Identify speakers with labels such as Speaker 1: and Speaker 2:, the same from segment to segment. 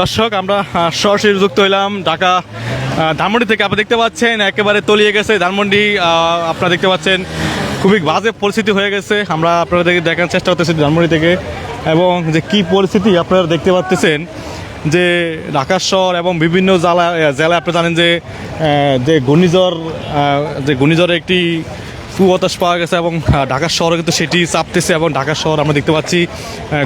Speaker 1: দর্শক, আমরা সরাসরি যুক্ত হইলাম ঢাকা ধানমন্ডি থেকে। আপনি দেখতে পাচ্ছেন, একেবারে তলিয়ে গেছে ধানমন্ডি আপনারা দেখতে পাচ্ছেন, খুবই বাজে পরিস্থিতি হয়ে গেছে। আমরা আপনাদেরকে দেখার চেষ্টা করতেছি ধানমন্ডি থেকে এবং যে কি পরিস্থিতি আপনারা দেখতে পাচ্ছেন যে ঢাকা শহর এবং বিভিন্ন জেলা জেলায় আপনি জানেন যে যে ঘূর্ণিঝড় যে ঘূর্ণিঝড়ের একটি সুবতাস পাওয়া গেছে এবং ঢাকা শহরে কিন্তু সেটি চাপতেছে এবং ঢাকা শহর আমরা দেখতে পাচ্ছি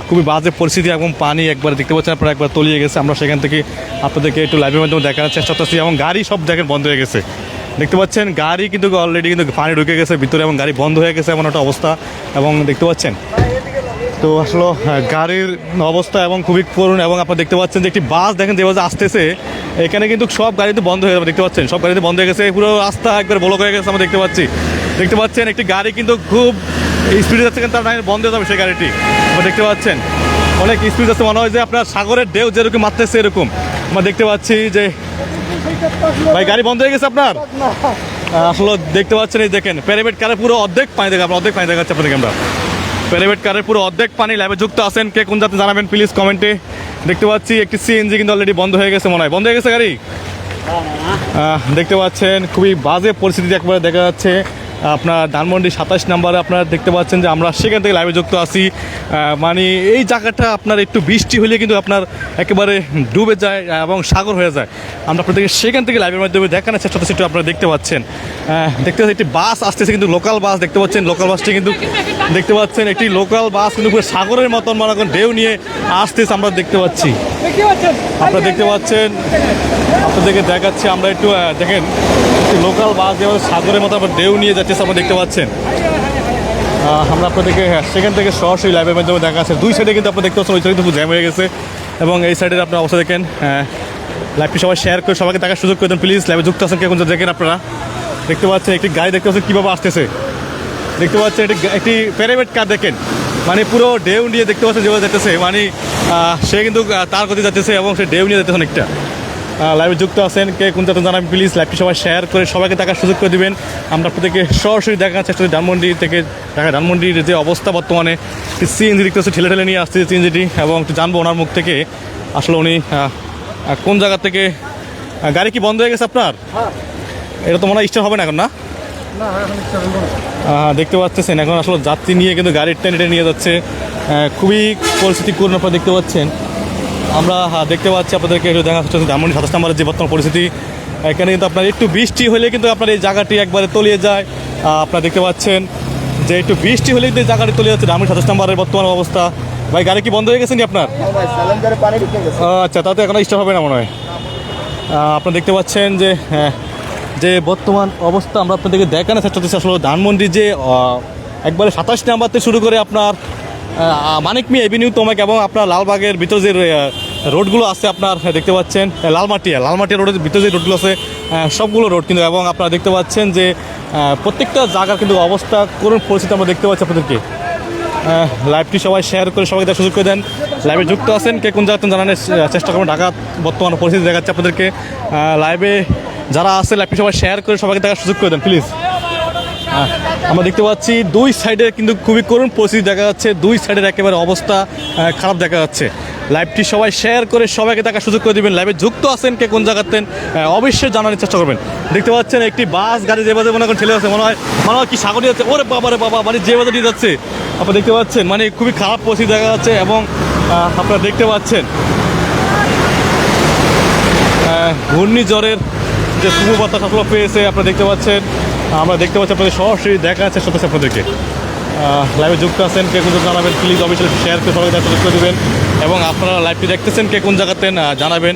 Speaker 1: খুবই বাজে পরিস্থিতি এবং পানি একবার দেখতে পাচ্ছেন আপনারা, একবার তলিয়ে গেছে। আমরা সেখান থেকে আপনাদেরকে একটু লাইভের মাধ্যমে দেখানোর চেষ্টা করতেছি এবং গাড়ি সব দেখেন বন্ধ হয়ে গেছে। দেখতে পাচ্ছেন, গাড়ি কিন্তু অলরেডি কিন্তু পানি ঢুকে গেছে ভিতরে এবং গাড়ি বন্ধ হয়ে গেছে এমন একটা অবস্থা এবং দেখতে পাচ্ছেন। তো আসলে গাড়ির অবস্থা এবং খুবই করুণ এবং আপনারা দেখতে পাচ্ছেন যে একটি বাস দেখেন যেভাবে আসতেছে, এখানে কিন্তু সব গাড়িতে বন্ধ হয়ে যাবে দেখতে পাচ্ছেন। সব গাড়িতে বন্ধ হয়ে গেছে, পুরো রাস্তা একবার বলক হয়ে গেছে, আমরা দেখতে পাচ্ছি। দেখতে পাচ্ছেন একটি গাড়ি কিন্তু খুব স্পিডে যাচ্ছে কিন্তু তার বন্ধ হয়ে যাবে সেই গাড়িটি। দেখতে পাচ্ছেন অনেক স্পিড যাচ্ছে। মনে হয় যে আপনার সাগরের ঢেউ যেরকম মারতেছে এরকম। আমরা দেখতে পাচ্ছি যে ভাই গাড়ি বন্ধ হয়ে গেছে আপনার? আসলে দেখতে পাচ্ছেন এই দেখেন প্যারামেট কারে পুরো অর্ধেক পানি দেখা আপনার অর্ধেক পানি দেখাচ্ছে আপনাদেরকে আমরা। প্রাইভেট কারের পুরো অর্ধেক পানি ল্যাবে যুক্ত আছেন। কে কোন যাতে জানাবেন প্লিজ কমেন্টে দেখতে পাচ্ছি একটি সিএনজি কিন্তু অলরেডি বন্ধ হয়ে গেছে মনে হয়। বন্ধ হয়ে গেছে গাড়ি? দেখতে পাচ্ছেন খুবই বাজে পরিস্থিতি একবারে দেখা যাচ্ছে। আপনার ধানমন্ডি সাতাশ নাম্বারে আপনারা দেখতে পাচ্ছেন যে আমরা সেখান থেকে লাইভে যুক্ত আছি। মানে এই জায়গাটা আপনার একটু বৃষ্টি হলে কিন্তু আপনার একেবারে ডুবে যায় এবং সাগর হয়ে যায়। আমরা আপনাদেরকে সেখান থেকে লাইভের মাধ্যমে দেখানোর চেষ্টা একটু আপনারা দেখতে পাচ্ছেন। দেখতে পাচ্ছেন, একটি বাস আসতেছে কিন্তু লোকাল বাস দেখতে পাচ্ছেন লোকাল বাসটি কিন্তু দেখতে পাচ্ছেন একটি লোকাল বাস কিন্তু পুরো সাগরের মতন মনে করেন ঢেউ নিয়ে আসতেছে আমরা দেখতে পাচ্ছি। আপনারা দেখতে পাচ্ছেন আপনাদেরকে দেখাচ্ছি আমরা একটু দেখেন লোকাল বাস যেভাবে সাগরের মতো আমরা ঢেউ নিয়ে যাচ্ছে আপনারা দেখতে পাচ্ছেন। আমরা আপনাদেরকে হ্যাঁ, সেখান থেকে সরাসরি লাইভের মাধ্যমে দেখা যাচ্ছে। দুই সাইডে কিন্তু আপনারা দেখতে পাচ্ছেন ওই সাইডে কিন্তু জ্যাম হয়ে গেছে। এবং এই সাইডের আপনার অবস্থা দেখেন লাইভটি সবাই শেয়ার করে সবাইকে দেখার সুযোগ করে দেন প্লিজ লাইভে যুক্ত আছেন কেমন দেখেন আপনারা। দেখতে পাচ্ছেন একটি গাড়ি দেখতে পাচ্ছেন কীভাবে আসতেছে। দেখতে পাচ্ছেন একটি একটি প্যারামেট কার দেখেন? মানে পুরো ঢেউ নিয়ে দেখতে পাচ্ছেন যেভাবে যেতেছে মানে সে কিন্তু তার গতি যাচ্ছে এবং সে ঢেউ নিয়ে যেতেছে অনেকটা। লাইভে যুক্ত আছেন কে কোন যাতে জানাবেন প্লিজ লাইভটি সবাই শেয়ার করে সবাইকে দেখার সুযোগ করে দিবেন। আমরা প্রত্যেকে সরাসরি দেখার চেষ্টা করি ধানমন্ডি থেকে। ঢাকা ধানমন্ডির যে অবস্থা বর্তমানে সিএনজি দেখতে হচ্ছে ঠেলে ঠেলে নিয়ে আসছে সিএনজিটি এবং একটু জানব ওনার মুখ থেকে। আসলে উনি কোন জায়গা থেকে গাড়ি কি বন্ধ হয়ে গেছে আপনার? এটা তো মনে হয় স্টার হবে না এখন না? আহ, দেখতে পাচ্ছেন এখন আসলে যাত্রী নিয়ে কিন্তু গাড়ির টেনে নিয়ে যাচ্ছে। খুবই পরিস্থিতি করুন আপনারা দেখতে পাচ্ছেন। আমরা দেখতে পাচ্ছি আপনাদেরকে একটু দেখা যাচ্ছে ধানমন্ডি সাতাশ নম্বরের যে বর্তমান পরিস্থিতি। এখানে কিন্তু আপনার একটু বৃষ্টি হলে কিন্তু আপনার এই জায়গাটি একবারে তলিয়ে যায়। আপনারা দেখতে পাচ্ছেন যে একটু বৃষ্টি হলে কিন্তু এই জায়গাটি তলিয়ে যাচ্ছে। ধানমন্ডি সাতাশ নম্বরের বর্তমান অবস্থা। ভাই গাড়ি কি বন্ধ হয়ে গেছে নি আপনার?
Speaker 2: ঢুকে
Speaker 1: আচ্ছা তাতে এখন স্টার্ট হবে না মনে হয়। আপনারা দেখতে পাচ্ছেন যে হ্যাঁ, যে বর্তমান অবস্থা আমরা আপনাদেরকে দেখানোর চেষ্টা করছি আসলে ধানমন্ডি যে একবারে সাতাশ নাম্বার থেকে শুরু করে আপনার মানিক মি এভিনিউ তোমাকে এবং আপনার লালবাগের ভিতর যে রোডগুলো আছে আপনার দেখতে পাচ্ছেন লালমাটিয়া লালমাটিয়া রোডের ভিতরে যে রোডগুলো আছে সবগুলো রোড কিন্তু এবং আপনারা দেখতে পাচ্ছেন যে প্রত্যেকটা জায়গার কিন্তু অবস্থা করুন পরিস্থিতি আমরা দেখতে পাচ্ছি আপনাদেরকে। লাইভটি সবাই শেয়ার করে সবাইকে দেখার সুযোগ করে দেন। লাইভে যুক্ত আছেন, কে কোন জায়গাতে জানানোর চেষ্টা করবেন ঢাকা বর্তমান পরিস্থিতি দেখাচ্ছে আপনাদেরকে। লাইভে যারা আছে লাইভটি সবাই শেয়ার করে সবাইকে দেখার সুযোগ করে দেন প্লিজ আমরা দেখতে পাচ্ছি, দুই সাইডে কিন্তু খুবই করুণ পরিস্থিতি দেখা যাচ্ছে। দুই সাইডের একেবারে অবস্থা খারাপ দেখা যাচ্ছে। লাইভটি সবাই শেয়ার করে সবাইকে দেখার সুযোগ করে দিবেন। লাইভে যুক্ত আছেন কে কোন জায়গাতেন অবশ্যই জানার চেষ্টা করবেন। দেখতে পাচ্ছেন একটি বাস, গাড়ি যে বাজে মনে করেন ঠেলে যাচ্ছে। মনে হয় মনে হয় কি সাগর যাচ্ছে ওরে বাবা, রে বাবা মানে যে বাজে নিয়ে যাচ্ছে। আপনারা দেখতে পাচ্ছেন মানে খুবই খারাপ পরিস্থিতি দেখা যাচ্ছে এবং আপনারা দেখতে পাচ্ছেন ঘূর্ণিঝড়ের যে পূর্ব বাতাস আসলে পেয়েছে, আপনারা দেখতে পাচ্ছেন। আমরা দেখতে পাচ্ছি আপনাদের সরাসরি দেখা যাচ্ছে সত্যি আপনাদেরকে। লাইভে যুক্ত আছেন, কে কোন জানাবেন প্লিজ অবশ্যই শেয়ার করে সবাই দেখা করে দেবেন। এবং আপনারা লাইভটি দেখতেছেন, কে কোন জায়গাতে জানাবেন।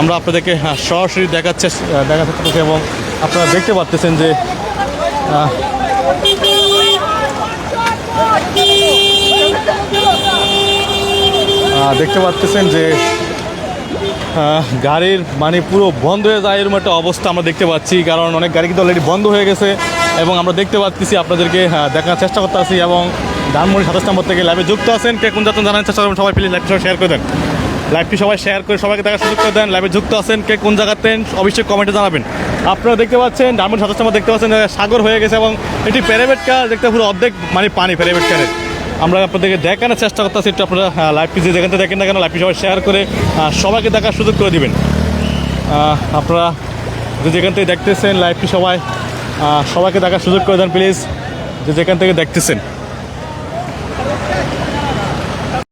Speaker 1: আমরা আপনাদেরকে সরাসরি দেখাচ্ছে দেখাচ্ছে আপনাদেরকে এবং আপনারা দেখতে পাচ্ছেন যে দেখতে পাচ্ছেন যে গাড়ির মানে পুরো বন্ধ হয়ে যায় এরকম একটা অবস্থা আমরা দেখতে পাচ্ছি, কারণ অনেক গাড়ি কিন্তু অলরেডি বন্ধ হয়ে গেছে এবং আমরা দেখতে পাচ্ছি আপনাদেরকে দেখার চেষ্টা করতে আছি এবং ধানমন্ডি সাতাশ নম্বর থেকে লাইভে যুক্ত আছেন। কে কোন যাত্রা জানার চেষ্টা করবেন? সবাই প্লিজ লাইভটি সবাই শেয়ার করে দেন। লাইভটি সবাই শেয়ার করে সবাইকে দেখার সুযোগ করে দেন। লাইভে যুক্ত আছেন, কে কোন জায়গাতেন অবশ্যই কমেন্টে জানাবেন। আপনারা দেখতে পাচ্ছেন, ধানমন্ডি সাতাশ নম্বর দেখতে পাচ্ছেন, সাগর হয়ে গেছে এবং এটি প্যারাবেট কার দেখতে পুরো অর্ধেক মানে পানি প্যারাবেট কারের আমরা আপনাদেরকে দেখানোর চেষ্টা করতেছি, একটু আপনারা লাইভ পিজে যেখান থেকে দেখেন না কেন লাইভ সবাই শেয়ার করে সবাইকে দেখার সুযোগ করে দিবেন। আপনারা যে যেখান থেকে দেখতেছেন লাইভটি সবাই সবাইকে দেখার সুযোগ করে দেন প্লিজ যে যেখান থেকে দেখতেছেন।